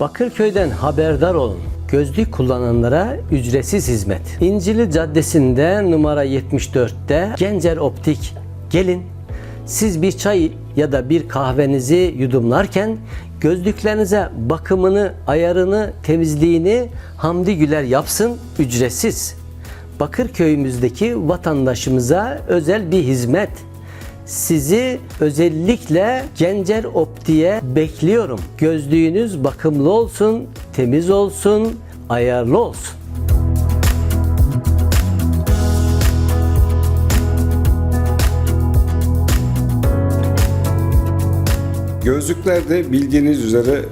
Bakırköy'den haberdar olun. Gözlük kullananlara ücretsiz hizmet. İncili Caddesi'nde numara 74'te Gencer Optik. Gelin siz bir çay ya da bir kahvenizi yudumlarken gözlüklerinize bakımını, ayarını, temizliğini Hamdi Güler yapsın ücretsiz. Bakırköy'ümüzdeki vatandaşımıza özel bir hizmet. Sizi özellikle Gencer Opti'ye bekliyorum. Gözlüğünüz bakımlı olsun, temiz olsun, ayarlı olsun. Gözlüklerde bildiğiniz üzere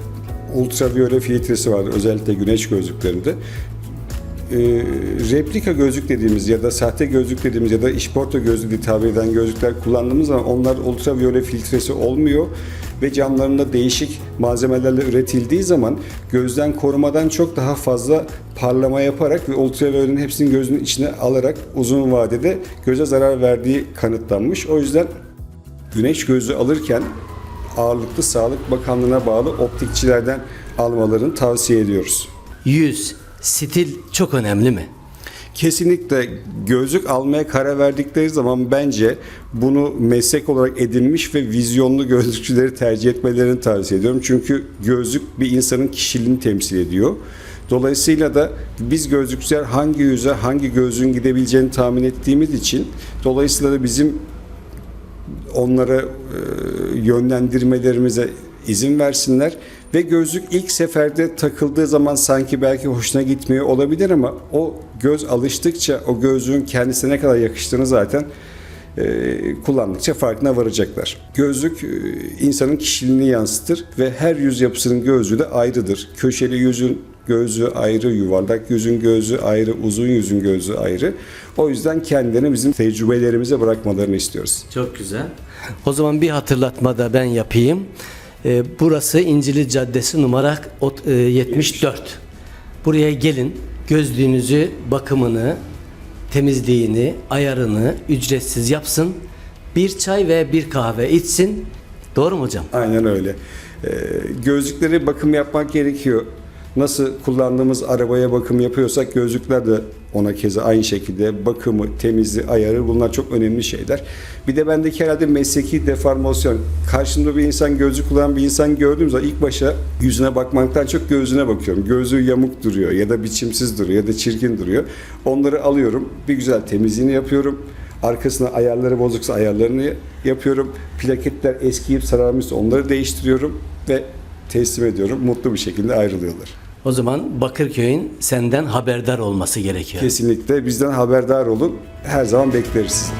ultraviyole filtresi var özellikle güneş gözlüklerinde. Ee, replika gözlük dediğimiz ya da sahte gözlük dediğimiz ya da işporta gözlüğü diye tabir eden gözlükler kullandığımız zaman onlar ultraviyole filtresi olmuyor ve camlarında değişik malzemelerle üretildiği zaman gözden korumadan çok daha fazla parlama yaparak ve ultraviyolenin hepsini gözün içine alarak uzun vadede göze zarar verdiği kanıtlanmış. O yüzden güneş gözlüğü alırken ağırlıklı Sağlık Bakanlığı'na bağlı optikçilerden almalarını tavsiye ediyoruz. Yüz, stil çok önemli mi? Kesinlikle gözlük almaya karar verdikleri zaman bence bunu meslek olarak edinmiş ve vizyonlu gözlükçüleri tercih etmelerini tavsiye ediyorum. Çünkü gözlük bir insanın kişiliğini temsil ediyor. Dolayısıyla da biz gözlükçüler hangi yüze hangi gözlüğün gidebileceğini tahmin ettiğimiz için dolayısıyla da bizim onlara e, yönlendirmelerimize izin versinler ve gözlük ilk seferde takıldığı zaman sanki belki hoşuna gitmiyor olabilir ama o göz alıştıkça o gözlüğün kendisine ne kadar yakıştığını zaten e, kullandıkça farkına varacaklar. Gözlük e, insanın kişiliğini yansıtır ve her yüz yapısının gözlüğü de ayrıdır. Köşeli yüzün gözü ayrı, yuvarlak yüzün gözü ayrı, uzun yüzün gözü ayrı. O yüzden kendilerini bizim tecrübelerimize bırakmalarını istiyoruz. Çok güzel. O zaman bir hatırlatma da ben yapayım. Ee, burası İncili Caddesi numara ot- e, 74. Buraya gelin. Gözlüğünüzü, bakımını, temizliğini, ayarını ücretsiz yapsın. Bir çay ve bir kahve içsin. Doğru mu hocam? Aynen öyle. Ee, gözlükleri bakım yapmak gerekiyor. Nasıl kullandığımız arabaya bakım yapıyorsak gözlükler de ona keza aynı şekilde bakımı, temizliği, ayarı bunlar çok önemli şeyler. Bir de bendeki herhalde mesleki deformasyon. Karşımda bir insan gözlük kullanan bir insan gördüğüm zaman ilk başa yüzüne bakmaktan çok gözüne bakıyorum. Gözü yamuk duruyor ya da biçimsiz duruyor ya da çirkin duruyor. Onları alıyorum. Bir güzel temizliğini yapıyorum. Arkasına ayarları bozuksa ayarlarını yapıyorum. Plaketler eskiyip sararmışsa onları değiştiriyorum ve teslim ediyorum. Mutlu bir şekilde ayrılıyorlar. O zaman Bakırköy'ün senden haberdar olması gerekiyor. Kesinlikle bizden haberdar olun. Her zaman bekleriz.